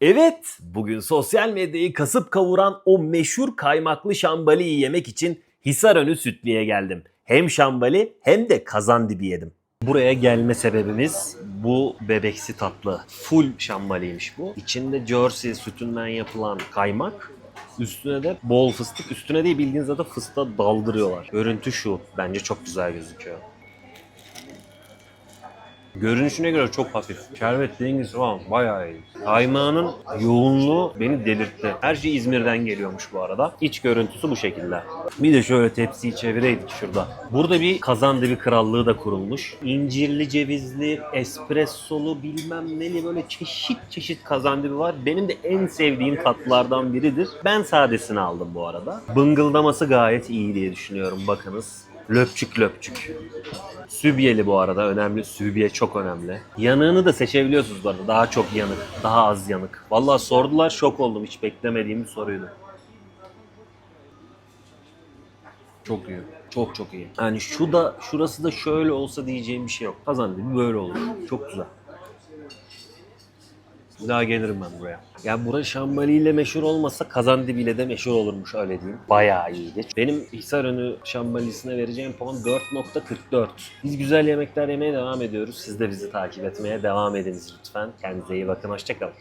Evet, bugün sosyal medyayı kasıp kavuran o meşhur kaymaklı şambaliyi yemek için Hisarönü Sütlü'ye geldim. Hem şambali hem de kazandibi yedim. Buraya gelme sebebimiz bu bebeksi tatlı. Full şambaliymiş bu. İçinde Jersey sütünden yapılan kaymak. Üstüne de bol fıstık. Üstüne değil bildiğiniz adı fıstığa daldırıyorlar. Görüntü şu. Bence çok güzel gözüküyor. Görünüşüne göre çok hafif. Şerbet dengesi falan bayağı iyi. Kaymağının yoğunluğu beni delirtti. Her şey İzmir'den geliyormuş bu arada. İç görüntüsü bu şekilde. Bir de şöyle tepsiyi çevireydik şurada. Burada bir kazandibi krallığı da kurulmuş. İncirli, cevizli, espressolu bilmem neli böyle çeşit çeşit kazandibi var. Benim de en sevdiğim tatlılardan biridir. Ben sadesini aldım bu arada. Bıngıldaması gayet iyi diye düşünüyorum bakınız. Löpçük löpçük. Sübyeli bu arada önemli. Sübye çok önemli. Yanığını da seçebiliyorsunuz bu arada. Daha çok yanık, daha az yanık. Vallahi sordular şok oldum. Hiç beklemediğim bir soruydu. Çok iyi. Çok çok iyi. Yani şu da şurası da şöyle olsa diyeceğim bir şey yok. Kazandı böyle olur. Çok güzel. Bir daha gelirim ben buraya. Ya bura Şambali ile meşhur olmasa Kazandibi ile de meşhur olurmuş öyle diyeyim. Bayağı iyiydi. Benim Hisarönü Şambali'sine vereceğim puan 4.44. Biz güzel yemekler yemeye devam ediyoruz. Siz de bizi takip etmeye devam ediniz lütfen. Kendinize iyi bakın. Hoşçakalın.